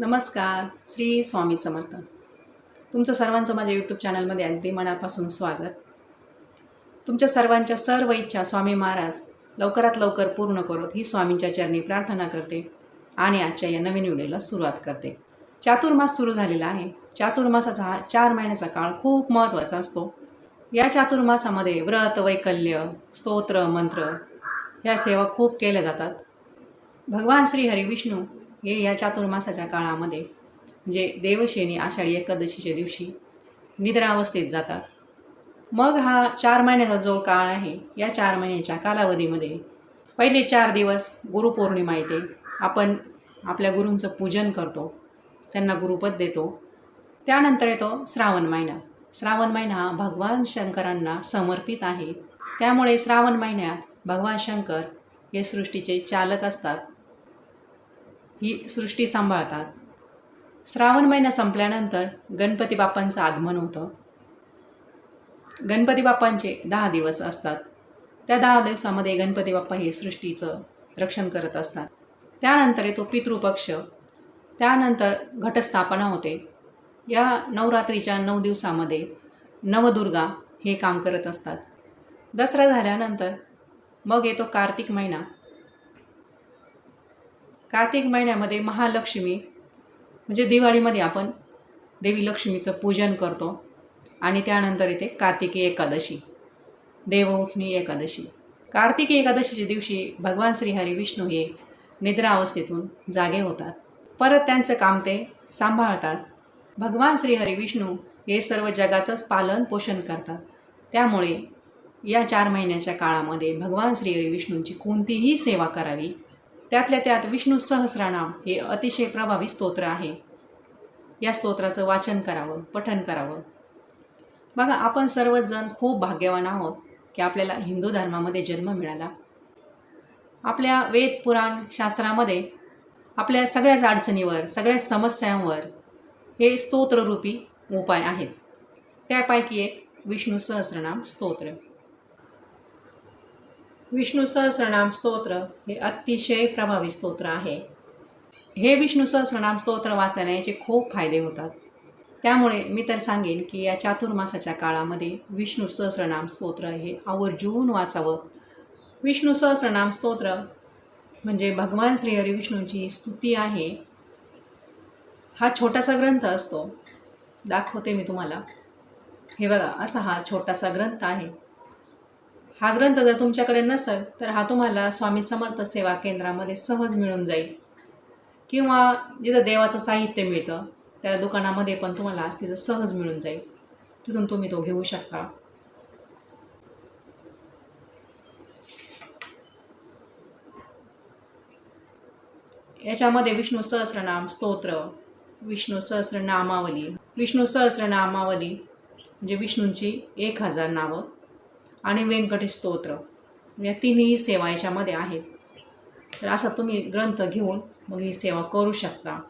नमस्कार श्री स्वामी समर्थ. तुमचं सर्वांचं माझ्या यूट्यूब चॅनलमध्ये अगदी मनापासून स्वागत. तुमच्या सर्वांच्या सर्व इच्छा स्वामी महाराज लवकरात लवकर पूर्ण करोत ही स्वामींच्या चरणी प्रार्थना करते आणि आजच्या या नवीन व्हिडिओला सुरुवात करते. चातुर्मास सुरू झालेला आहे. चातुर्मासाचा हा चार महिन्याचा काळ खूप महत्त्वाचा असतो. या चातुर्मासामध्ये व्रत वैकल्य स्तोत्र मंत्र ह्या सेवा खूप केल्या जातात. भगवान श्री हरी विष्णू हे या चातुर्मासाच्या काळामध्ये म्हणजे देवशेनी आषाढी एकादशीच्या दिवशी निद्रावस्थेत जातात. मग हा चार महिन्याचा जो काळ आहे या चार महिन्याच्या कालावधीमध्ये पहिले चार दिवस गुरुपौर्णिमा येते. आपण आपल्या गुरूंचं पूजन करतो त्यांना गुरुपद देतो. त्यानंतर येतो श्रावण महिना. श्रावण महिना हा भगवान शंकरांना समर्पित आहे. त्यामुळे श्रावण महिन्यात भगवान शंकर हे सृष्टीचे चालक असतात. ही सृष्टी सांभाळतात. श्रावण महिना संपल्यानंतर गणपती बाप्पांचं आगमन होतं. गणपती बाप्पांचे दहा दिवस असतात. त्या दहा दिवसामध्ये गणपती बाप्पा हे सृष्टीचं रक्षण करत असतात. त्यानंतर येतो पितृपक्ष त्यानंतर घटस्थापना होते. या नवरात्रीच्या नऊ दिवसामध्ये नवदुर्गा हे काम करत असतात. दसरा झाल्यानंतर मग येतो कार्तिक महिना. कार्तिक महिन्यामध्ये महालक्ष्मी म्हणजे दिवाळीमध्ये आपण देवी लक्ष्मीचं पूजन करतो आणि त्यानंतर येते कार्तिकी एकादशी देवउठणी एकादशी. कार्तिकी एकादशीच्या दिवशी भगवान श्रीहरी विष्णू हे निद्रा अवस्थेतून जागे होतात. परत त्यांचं काम ते सांभाळतात. भगवान श्रीहरी विष्णू हे सर्व जगाचंच पालन पोषण करतात. त्यामुळे या चार महिन्याच्या काळामध्ये भगवान श्रीहरी विष्णूंची कोणतीही सेवा करावी त्यातल्या त्यात विष्णू सहस्रनाम हे अतिशय प्रभावी स्तोत्र आहे. या स्तोत्राचं वाचन करावं पठन करावं. बघा आपण सर्वजण खूप भाग्यवान आहोत की आपल्याला हिंदू धर्मामध्ये जन्म मिळाला. आपल्या वेद पुराण शास्त्रामध्ये आपल्या सगळ्याच अडचणीवर सगळ्या समस्यांवर हे स्तोत्ररूपी उपाय आहेत. त्यापैकी एक विष्णू सहस्रनाम स्तोत्र. विष्णू सहस्रनाम स्तोत्र हे अतिशय प्रभावी स्तोत्र आहे. हे विष्णू सहस्रनाम स्तोत्र वाचल्याने याचे खूप फायदे होतात. त्यामुळे मी तर सांगेन की या चातुर्मासाच्या काळामध्ये विष्णू सहस्रनाम स्तोत्र हे आवर्जून वाचावं. विष्णू सहस्रनाम स्तोत्र म्हणजे भगवान श्रीहरी विष्णूंची स्तुती आहे. हा छोटासा ग्रंथ असतो. दाखवते मी तुम्हाला. हे बघा असा हा छोटासा ग्रंथ आहे. हा ग्रंथ जर तुमच्याकडे नसेल तर हा तुम्हाला स्वामी समर्थ सेवा केंद्रामध्ये सहज मिळून जाईल. किंवा जिथं देवाचं साहित्य मिळतं त्या दुकानामध्ये पण तुम्हाला आज तिथं सहज मिळून जाईल. तिथून तुम्ही तो घेऊ शकता. याच्यामध्ये विष्णू सहस्रनाम स्तोत्र विष्णू सहस्रनामावली. विष्णू सहस्रनामावली म्हणजे विष्णूंची एक हजार नावं. आणि व्यंकटेश स्तोत्र. या तिन्ही सेवा याच्यामध्ये आहेत. तर असा तुम्ही ग्रंथ घेऊन मग ही सेवा करू शकता.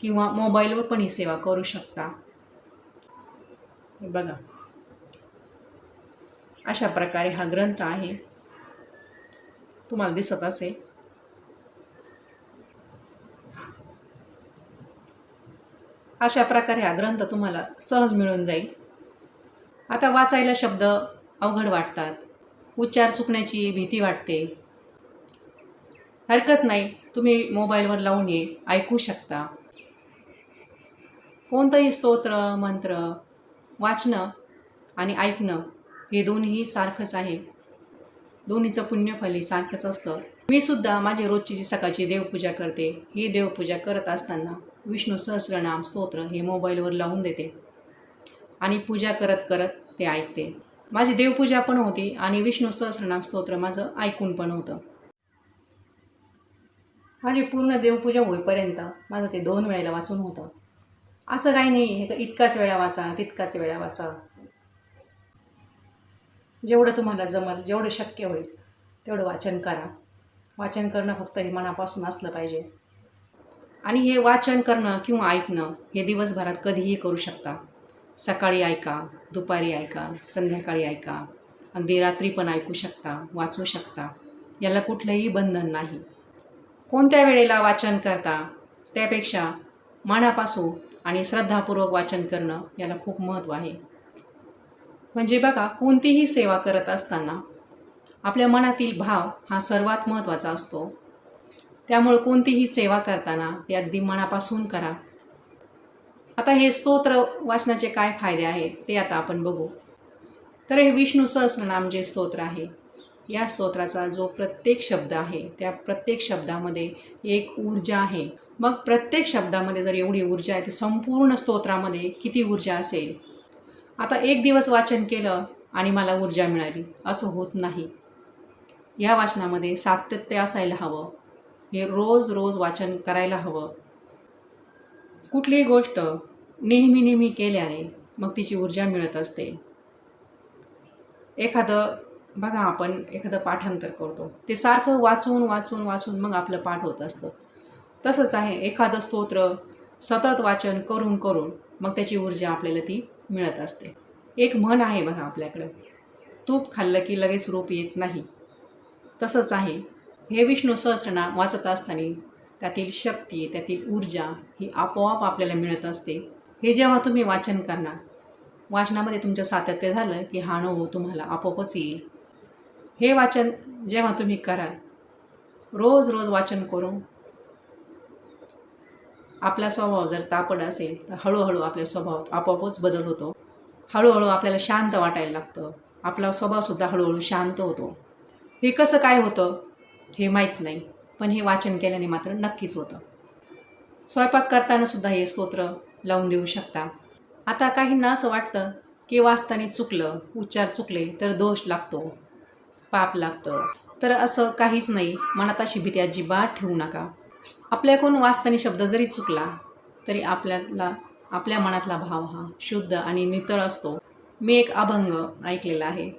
किंवा मोबाईलवर पण ही सेवा करू शकता. बघा. अशा प्रकारे हा ग्रंथ आहे. तुम्हाला दिसत असेल. अशा प्रकारे हा ग्रंथ तुम्हाला सहज मिळून जाईल. आता वाचायला शब्द अवघड वाटतात. उच्चार चुकण्याची भीती वाटते. हरकत नाही तुम्ही मोबाईलवर लावून ये ऐकू शकता. कोणतंही स्तोत्र मंत्र वाचणं आणि ऐकणं हे दोन्ही सारखंच आहे. दोन्हीचं पुण्यफल हे सारखंच असतं. मी सुद्धा माझी रोजची जी सकाळची देवपूजा करते. ही देवपूजा करत असताना विष्णू सहस्रनाम स्तोत्र हे मोबाईलवर लावून देते आणि पूजा करत करत ते ऐकते. माझी देवपूजा पण होती आणि विष्णू सहस्रनाम स्तोत्र माझं ऐकून पण होतं. माझी पूर्ण देवपूजा होईपर्यंत माझं ते दोन वेळेला वाचून होतं. असं काही नाही हे इतकाच वेळा वाचा तितकाच वेळा वाचा. जेवढं तुम्हाला जमल जेवढं शक्य होईल तेवढं वाचन करा. वाचन करणं फक्त हे मनापासून असलं पाहिजे. आणि हे वाचन करणं किंवा ऐकणं हे दिवसभरात कधीही करू शकता. सकाळी ऐका दुपारी ऐका संध्याकाळी ऐका. अगदी रात्री पण ऐकू शकता वाचू शकता. याला कुठलंही बंधन नाही. कोणत्या वेळेला वाचन करता? त्यापेक्षा मनापासून आणि श्रद्धापूर्वक वाचन करणं याला खूप महत्त्व आहे. म्हणजे बघा कोणतीही सेवा करत असताना आपल्या मनातील भाव हा सर्वात महत्त्वाचा असतो. त्यामुळे कोणतीही सेवा करताना ते अगदी मनापासून करा. आता हे स्तोत्र वाचनाचे काय फायदे आहेत ते आता आपण बघू. तर हे विष्णू सहस्रनाम जे स्तोत्र आहे या स्तोत्राचा जो प्रत्येक शब्द आहे त्या प्रत्येक शब्दामध्ये एक ऊर्जा आहे. मग प्रत्येक शब्दामध्ये जर एवढी ऊर्जा आहे तर संपूर्ण स्तोत्रामध्ये किती ऊर्जा असेल? आता एक दिवस वाचन केलं आणि मला ऊर्जा मिळाली. असं होत नाही. या वाचनामध्ये सातत्य असायला हवं. हे रोज रोज वाचन करायला हवं. कुठलीही गोष्ट नेहमी नेहमी केल्याने मग तिची ऊर्जा मिळत असते. एखादं बघा आपण एखादं पाठांतर करतो. ते सारखं वाचून वाचून वाचून मग आपलं पाठ होत असतं. तसंच आहे एखादं स्तोत्र सतत वाचन करून करून मग त्याची ऊर्जा आपल्याला ती मिळत असते. एक म्हण आहे बघा आपल्याकडं. तूप खाल्लं की लगेच रूप येत नाही. तसंच आहे हे विष्णू सहस्रना वाचत असताना त्यातील शक्ती त्यातील ऊर्जा ही आपोआप आपल्याला मिळत असते. हे जेव्हा तुम्ही वाचन करणार वाचनामध्ये तुमचं सातत्य झालं की हा अनुभव तुम्हाला आपोआपच येईल. हे वाचन जेव्हा तुम्ही कराल रोज रोज वाचन करून आपला स्वभाव जर तापड असेल तर हळूहळू आपल्या स्वभावात आपोआपच बदल होतो. हळूहळू आपल्याला शांत वाटायला लागतं. आपला स्वभावसुद्धा हळूहळू शांत होतो. हे कसं काय होतं हे माहीत नाही पण हे वाचन केल्याने मात्र नक्कीच होतं. स्वयंपाक करतानासुद्धा हे स्तोत्र लावून देऊ शकता. आता काहींना असं वाटतं की वाचताना चुकलं उच्चार चुकले तर दोष लागतो पाप लागतं. तर असं काहीच नाही. मनात अशी भीती अजिबात ठेवू नका. आपल्याकडून वाचताना शब्द जरी चुकला तरी आपल्याला आपल्या मनातला भाव हा शुद्ध आणि नितळ असतो. मी एक अभंग ऐकलेला आहे.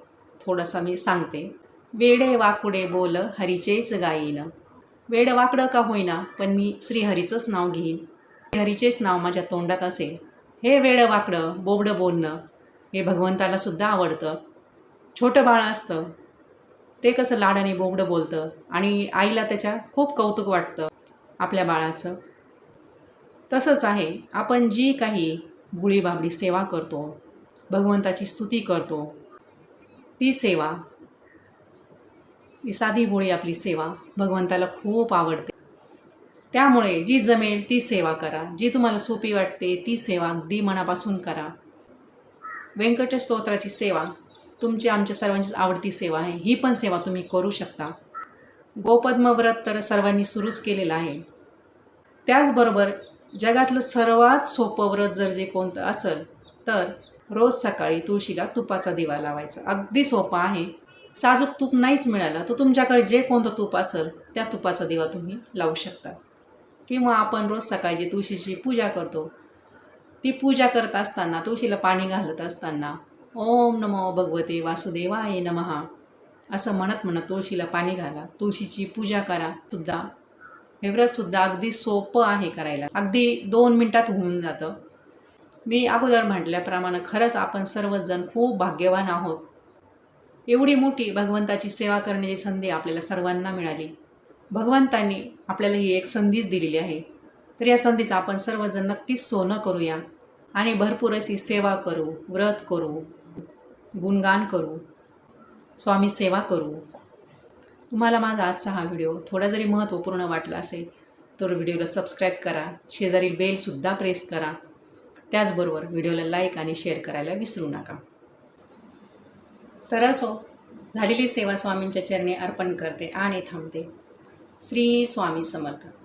थोडासा मी सांगते. वेडे वाकुडे बोल हरीचेच गाईन वेड वाकडं का होईना पण मी श्रीहरीचंच नाव घेईन. हरीचेच नाव माझ्या तोंडात असेल. हे वेडं वाकडं बोबडं बोलणं हे भगवंताला सुद्धा आवडतं. छोटं बाळ असतं. ते कसं लाडाने बोबडं बोलतं आणि आईला त्याच्या खूप कौतुक वाटतं आपल्या बाळाचं. तसंच आहे आपण जी काही भुळीबाबडी सेवा करतो भगवंताची स्तुती करतो ती सेवा ती साधी भोळी आपली सेवा भगवंताला खूप आवडते. त्यामुळे जी जमेल ती सेवा करा. जी तुम्हाला सोपी वाटते ती सेवा अगदी मनापासून करा. व्यंकट स्तोत्राची सेवा. तुमची आमच्या सर्वांचीच आवडती सेवा आहे. ही पण सेवा तुम्ही करू शकता. गोपद्म व्रत तर सर्वांनी सुरूच केलेलं आहे. त्याचबरोबर जगातलं सर्वात सोपं व्रत जर जे कोणतं असेल तर रोज सकाळी तुळशीला तुपाचा दिवा लावायचा. अगदी सोपा आहे. साजूक तूप नाहीच मिळालं तर तुमच्याकडे जे कोणतं तूप असेल त्या तुपाचा दिवा तुम्ही लावू शकता. किंवा आपण रोज सकाळची तुळशीची पूजा करतो. ती पूजा करत असताना तुळशीला पाणी घालत असताना ओम नमो भगवते वासुदेवाय नमहा असं म्हणत म्हणत तुळशीला पाणी घाला. तुळशीची पूजा करा सुद्धा. हे व्रतसुद्धा अगदी सोपं आहे करायला. अगदी दोन मिनटात होऊन जातं. मी अगोदर म्हटल्याप्रमाणे खरंच आपण सर्वजण खूप भाग्यवान आहोत. एवढी मोठी भगवंताची सेवा करण्याची संधी आपल्याला सर्वांना मिळाली. भगवंतांनी आपल्याला ही एक संधीच दिलेली आहे. तर या संधीचं आपण सर्वजण नक्कीच सोनं करूया आणि भरपूर अशी सेवा करू व्रत करू गुणगान करू स्वामी सेवा करू. तुम्हाला माझा आजचा हा व्हिडिओ थोडा जरी महत्त्वपूर्ण वाटला असेल तर व्हिडिओला सबस्क्राईब करा शेजारील बेलसुद्धा प्रेस करा. त्याचबरोबर व्हिडिओला लाईक आणि शेअर करायला विसरू नका. तर असो झालेली सेवा स्वामींच्या चरणी अर्पण करते आणि थांबते. श्री स्वामी समर्थ.